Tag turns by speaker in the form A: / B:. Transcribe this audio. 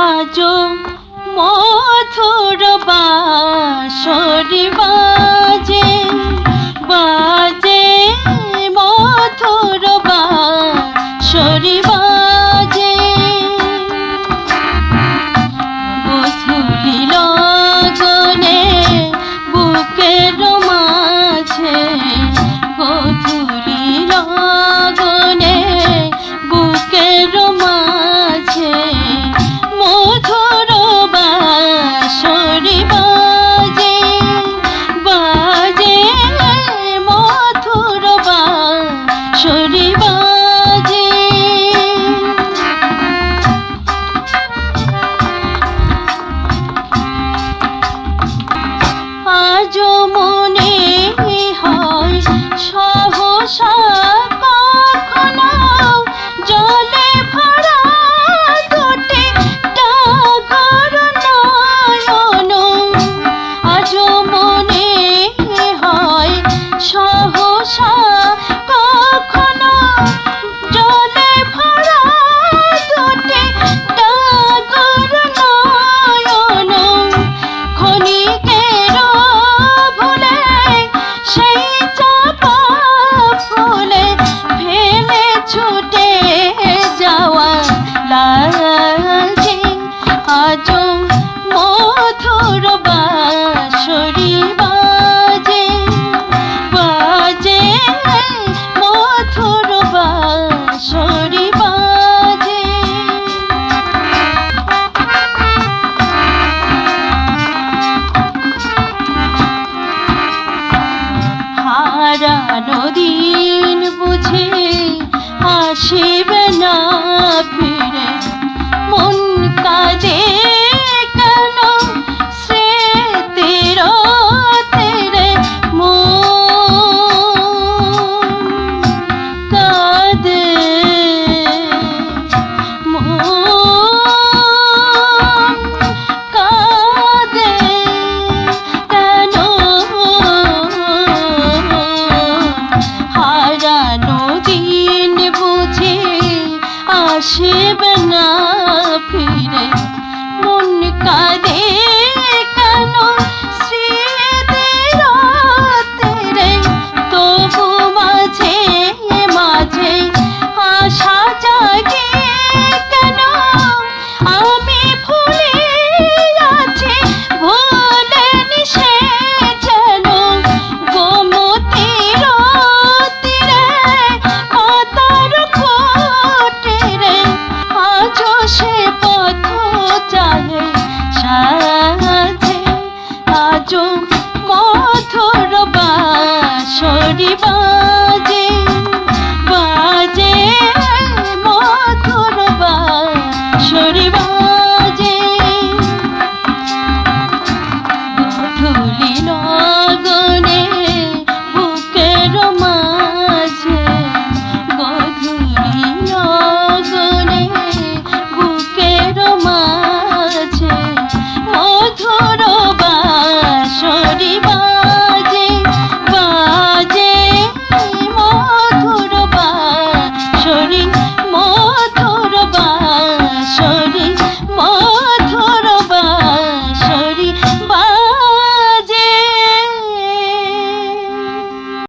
A: আজো মথুর বাঁশরি বাজে বাজে মথুর বাঁশরি মোর বাসরি বা কেন দিন বুঝে আসবে না। আজ বা বাসরিবা